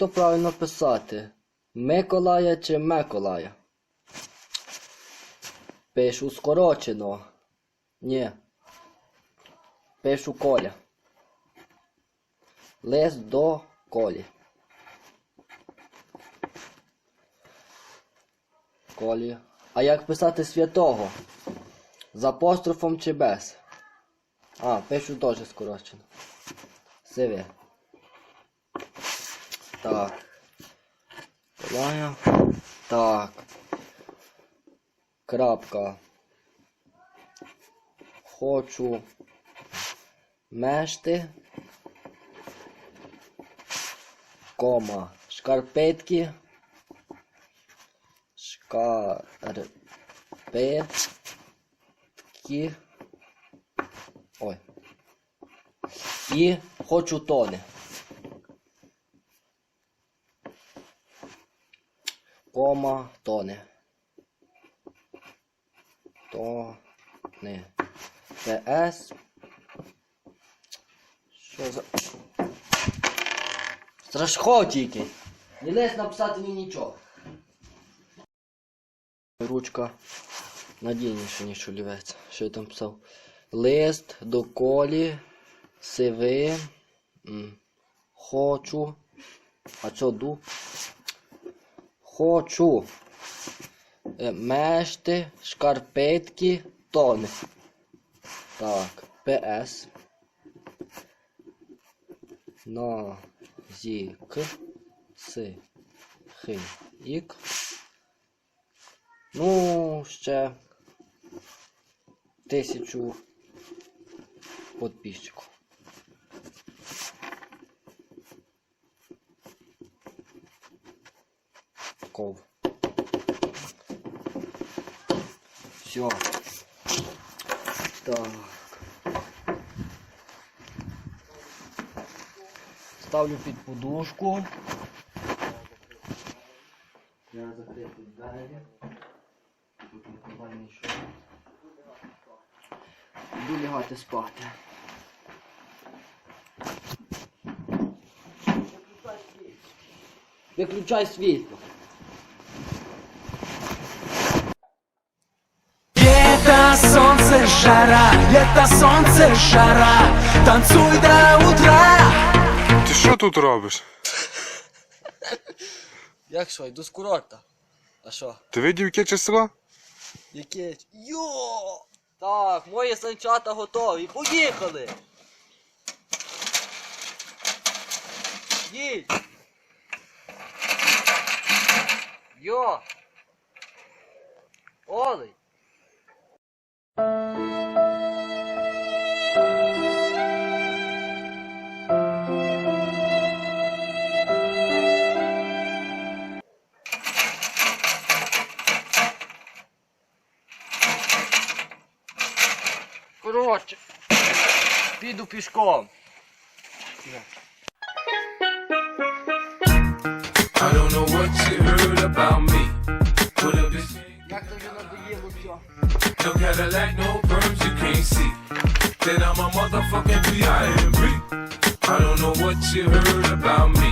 то правильно писати? Миколая чи Миколая? Пишу скорочено. Ні. Пишу Коля. Лист до Колі. Колі. А як писати святого? З апострофом чи без? А, пишу теж скорочено. Сиви. Так. Лая. Так. Крапка. Хочу мешти. Кома. Шкарпетки. Шкарпетки. Ой. І хочу тони. Кома тони. Тони. ТС. Що за. Страшко тільки. Не лезь написати мені нічого. Ручка надійніша, ніж олівець. Що я там писав? Лист до колі, сиви, хочу. А що ду? Хочу. е, Мешти, шкарпетки, тони. Так, ПС. На зі к с х ік. Ну, ще тисячу подписчиків. Ков. Все. Так. Ставлю під подушку. Треба закрити двері. Тут ніколи нічого. Іду лягати спати. Виключай світло. Солнце, жара, лето, солнце, жара Танцуй до утра Ти що тут робиш? Як що, йду з курорта? А що? Ти видів яке число? Яке? Йо! Так, мої санчата готові. Поїхали! Їдь! Йо! Олей! this Як то вже надоїло все. no Cadillac, no perms you can't see Then I'm a motherfucking B.I.M.B. I don't know what you heard about me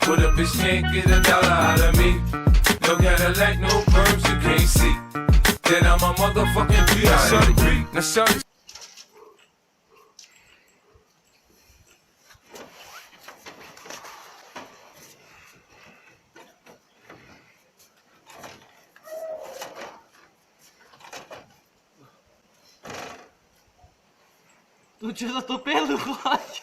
Put up bitch can't get a dollar out of me No Cadillac, no perms you can't see Then I'm a motherfucking B.I.M.B. Now shorty Тут що затопили в хаті?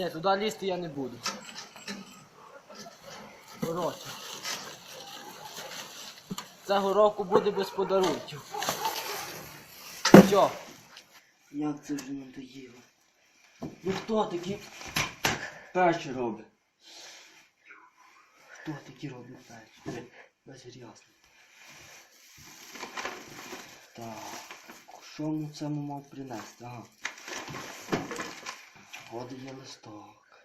Ні, туди лізти я не буду. Коротше. Цього року буде без подарунків. Що? Як це вже надоїло? Ну хто такі печі робить? Хто такі робить печі? Весь. Так, що му цьому мав принести? Ага. От є листок.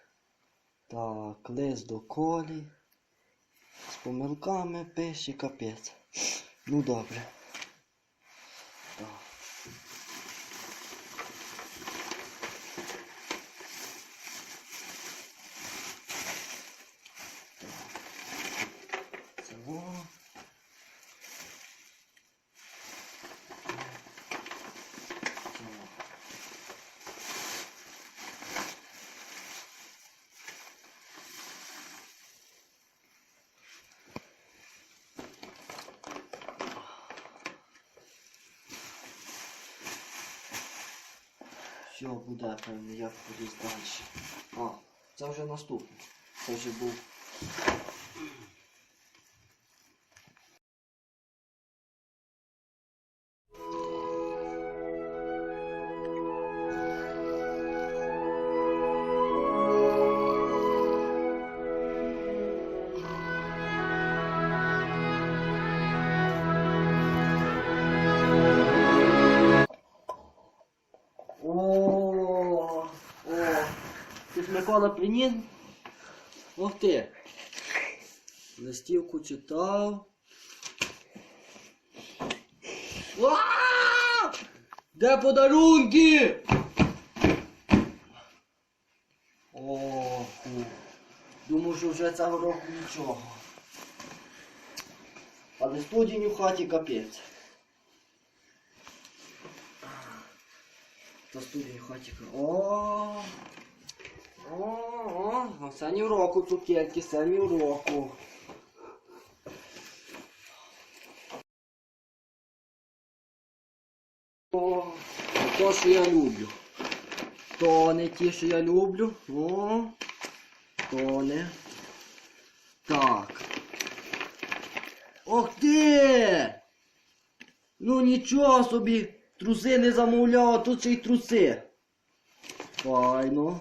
Так, лист до колі. З помилками пише капець. Ну добре. Все буде, певно, як кудись далі. А, це вже наступне. Це вже був. ти ж Микола приніс? Ох ти. Листівку читав. А! Де подарунки? О, фу. Думав, що вже цього року нічого. Але студінь у хаті капець. Та студія хатіка. О! О, Останній уроку цукерки, самі уроку. О, то, що я люблю. То не ті, що я люблю. О, то не. Так. Ох ти! Ну нічого собі, труси не замовляв, а тут ще й труси. Файно.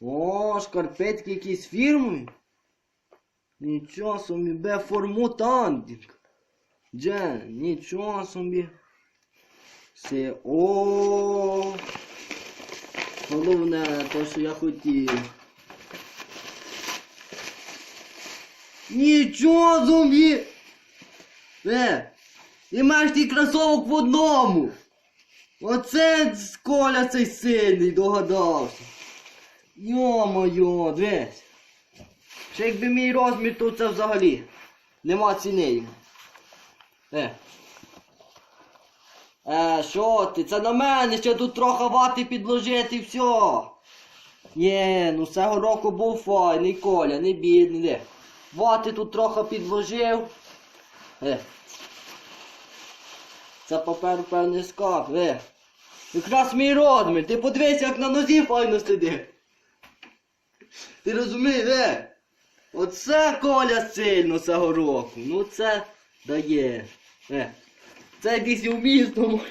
О, шкарпетки якісь фірми. Нічого собі, бе формутантик. Джен, нічого собі. Все, о. Головне, то, що я хотів. Нічого собі! Е, і маєш ті кросовок в одному. Оце Коля цей сильний догадався. Йо-моє, дивись. Ще якби мій розмір, то це взагалі. Нема ціни йому. Е. Е, що ти? Це на мене ще тут трохи вати підложити і все. Є, ну цього року був файний Коля, не бідний. Де. Вати тут трохи підложив. Е. Це папер певний скап, е. Якраз мій розмір, ти подивись, як на нозі файно сидить. Ти розумієш, е? Оце Коля сильно цього року. Ну це дає. Е. Це десь в місто може.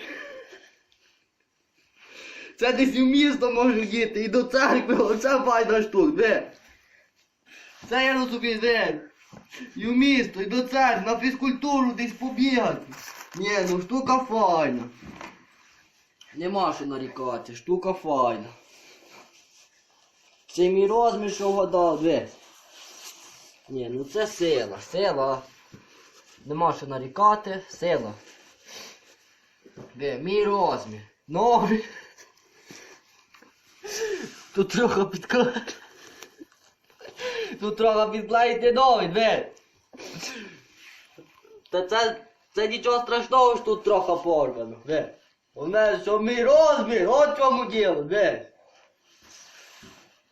Це десь в місто можу їти, і до церкви, оце файна штука, де? Це я розумію, де? І в місто, і до церкви, на фізкультуру десь побігати. Ні, ну штука файна. Нема що нарікати, штука файна. Це мій розмір, що вгадав, дивись. Ні, ну це сила, сила. Нема що нарікати, сила. Де, мій розмір. Новий. Тут трохи підклеїти. Тут трохи підклеїти новий, де. Та це, це нічого страшного, що тут трохи порвано, де. У мене що мій розмір, от чому діло, де.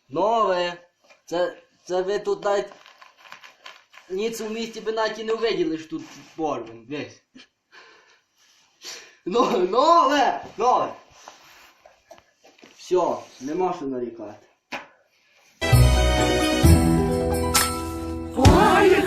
Нове. Це, це ви тут навіть ніц у місті би навіть і не увиділи, що тут порван. Весь. Нове, нове! Нове! Все, нема що нарікати. Ой,